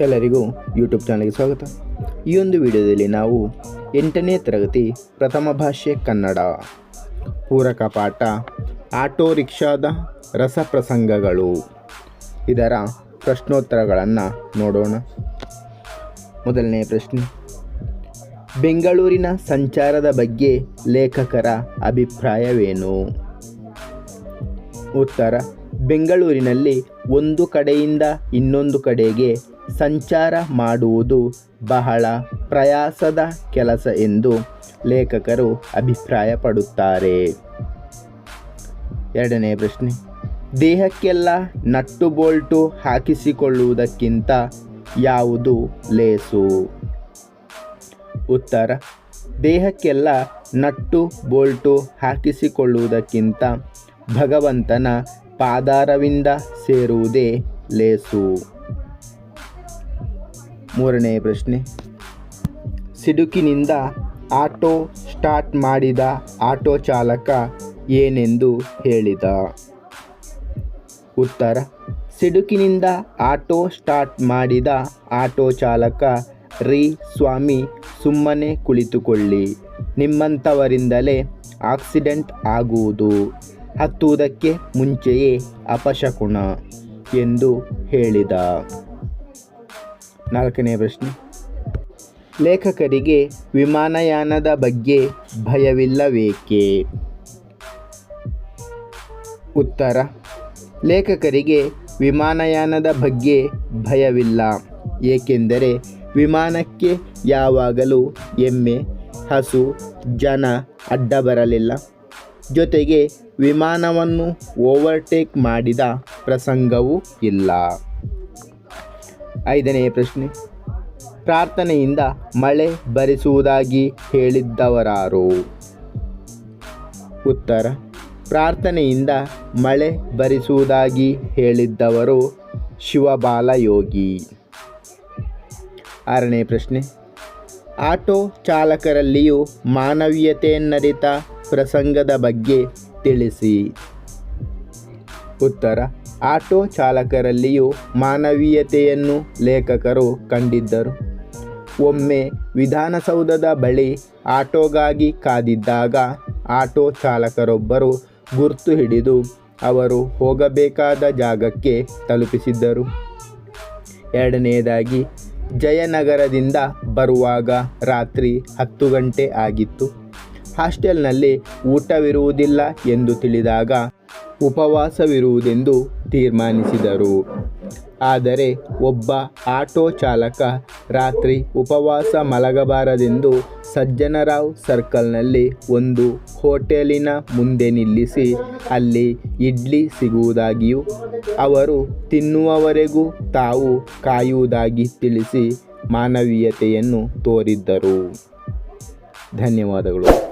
ಎಲ್ಲರಿಗೂ ಯೂಟ್ಯೂಬ್ ಚಾನಲ್ಗೆ ಸ್ವಾಗತ. ಈ ಒಂದು ವಿಡಿಯೋದಲ್ಲಿ ನಾವು ಎಂಟನೇ ತರಗತಿ ಪ್ರಥಮ ಭಾಷೆ ಕನ್ನಡ. ಪೂರಕ ಪಾಠ ಆಟೋ ರಿಕ್ಷಾದ ರಸಪ್ರಸಂಗಗಳು ಇದರ ಪ್ರಶ್ನೋತ್ತರಗಳನ್ನು ನೋಡೋಣ. ಮೊದಲನೇ ಪ್ರಶ್ನೆ. ಬೆಂಗಳೂರಿನ ಸಂಚಾರದ ಬಗ್ಗೆ ಲೇಖಕರ ಅಭಿಪ್ರಾಯವೇನು? ಉತ್ತರ. ಬೆಂಗಳೂರಿನಲ್ಲಿ ಒಂದು ಕಡೆಯಿಂದ ಇನ್ನೊಂದು ಕಡೆಗೆ ಸಂಚಾರ ಮಾಡುವುದು ಬಹಳ ಪ್ರಯಾಸದ ಕೆಲಸ ಎಂದು ಲೇಖಕರು ಅಭಿಪ್ರಾಯಪಡುತ್ತಾರೆ. ಎರಡನೇ ಪ್ರಶ್ನೆ. ದೇಹಕ್ಕೆಲ್ಲ ನಟ್ಟು ಬೋಲ್ಟು ಹಾಕಿಸಿಕೊಳ್ಳುವುದಕ್ಕಿಂತ ಯಾವುದು ಲೇಸು? ಉತ್ತರ. ದೇಹಕ್ಕೆಲ್ಲ ನಟ್ಟು ಬೋಲ್ಟು ಹಾಕಿಸಿಕೊಳ್ಳುವುದಕ್ಕಿಂತ ಭಗವಂತನ ಪಾದಾರವಿಂದ ಸೇರುವುದೇ ಲೇಸು. ಮೂರನೇ ಪ್ರಶ್ನೆ. ಸಿಡುಕಿನಿಂದ ಆಟೋ ಸ್ಟಾರ್ಟ್ ಮಾಡಿದ ಆಟೋ ಚಾಲಕ ಏನೆಂದು ಹೇಳಿದ? ಉತ್ತರ. ಸಿಡುಕಿನಿಂದ ಆಟೋ ಸ್ಟಾರ್ಟ್ ಮಾಡಿದ ಆಟೋ ಚಾಲಕ ರೀ ಸ್ವಾಮಿ, ಸುಮ್ಮನೆ ಕುಳಿತುಕೊಳ್ಳಿ. ನಿಮ್ಮಂಥವರಿಂದಲೇ ಆಕ್ಸಿಡೆಂಟ್ ಆಗುವುದು. ಹತ್ತುವುದಕ್ಕೆ ಮುಂಚೆಯೇ ಅಪಶಕುಣ ಎಂದು ಹೇಳಿದ. ನಾಲ್ಕನೇ ಪ್ರಶ್ನೆ. ಲೇಖಕರಿಗೆ ವಿಮಾನಯಾನದ ಬಗ್ಗೆ ಭಯವಿಲ್ಲವೇಕೆ? ಉತ್ತರ. ಲೇಖಕರಿಗೆ ವಿಮಾನಯಾನದ ಬಗ್ಗೆ ಭಯವಿಲ್ಲ, ಏಕೆಂದರೆ ವಿಮಾನಕ್ಕೆ ಯಾವಾಗಲೂ ಎಮ್ಮೆ, ಹಸು, ಜನ ಅಡ್ಡ ಬರಲಿಲ್ಲ. ಜೊತೆಗೆ ವಿಮಾನವನ್ನು ಓವರ್ಟೇಕ್ ಮಾಡಿದ ಪ್ರಸಂಗವೂ ಇಲ್ಲ. ಐದನೇ ಪ್ರಶ್ನೆ. ಪ್ರಾರ್ಥನೆಯಿಂದ ಮಳೆ ಬರಿಸುವುದಾಗಿ ಹೇಳಿದ್ದವರಾರು. ಉತ್ತರ. ಪ್ರಾರ್ಥನೆಯಿಂದ ಮಳೆ ಬರಿಸುವುದಾಗಿ ಹೇಳಿದ್ದವರು ಶಿವಬಾಲಯೋಗಿ. ಆರನೇ ಪ್ರಶ್ನೆ. ಆಟೋ ಚಾಲಕರಲ್ಲಿಯೂ ಮಾನವೀಯತೆಯನ್ನರಿತ ಪ್ರಸಂಗದ ಬಗ್ಗೆ ತಿಳಿಸಿ. ಉತ್ತರ, ಆಟೋ ಚಾಲಕರಲ್ಲಿಯೂ ಮಾನವೀಯತೆಯನ್ನು ಲೇಖಕರು ಕಂಡಿದ್ದರು. ಒಮ್ಮೆ ವಿಧಾನಸೌಧದ ಬಳಿ ಆಟೋಗಾಗಿ ಕಾದಿದ್ದಾಗ ಆಟೋ ಚಾಲಕರೊಬ್ಬರು ಗುರ್ತು ಹಿಡಿದು ಅವರು ಹೋಗಬೇಕಾದ ಜಾಗಕ್ಕೆ ತಲುಪಿಸಿದ್ದರು. ಎರಡನೆಯದಾಗಿ ಜಯನಗರದಿಂದ ಬರುವಾಗ ರಾತ್ರಿ ಹತ್ತು ಗಂಟೆ ಆಗಿತ್ತು. ಹಾಸ್ಟೆಲ್ನಲ್ಲಿ ಊಟವಿರುವುದಿಲ್ಲ ಎಂದು ತಿಳಿದಾಗ ಉಪವಾಸವಿರುವುದೆಂದು ತೀರ್ಮಾನಿಸಿದರು. ಆದರೆ ಒಬ್ಬ ಆಟೋ ಚಾಲಕ ರಾತ್ರಿ ಉಪವಾಸ ಮಲಗಬಾರದೆಂದು ಸಜ್ಜನರಾವ್ ಸರ್ಕಲ್ನಲ್ಲಿ ಒಂದು ಹೋಟೆಲಿನ ಮುಂದೆ ನಿಲ್ಲಿಸಿ ಅಲ್ಲಿ ಇಡ್ಲಿ ಸಿಗುವುದಾಗಿಯೂ, ಅವರು ತಿನ್ನುವವರೆಗೂ ತಾವು ಕಾಯುವುದಾಗಿ ತಿಳಿಸಿ ಮಾನವೀಯತೆಯನ್ನು ತೋರಿದ್ದರು. ಧನ್ಯವಾದಗಳು.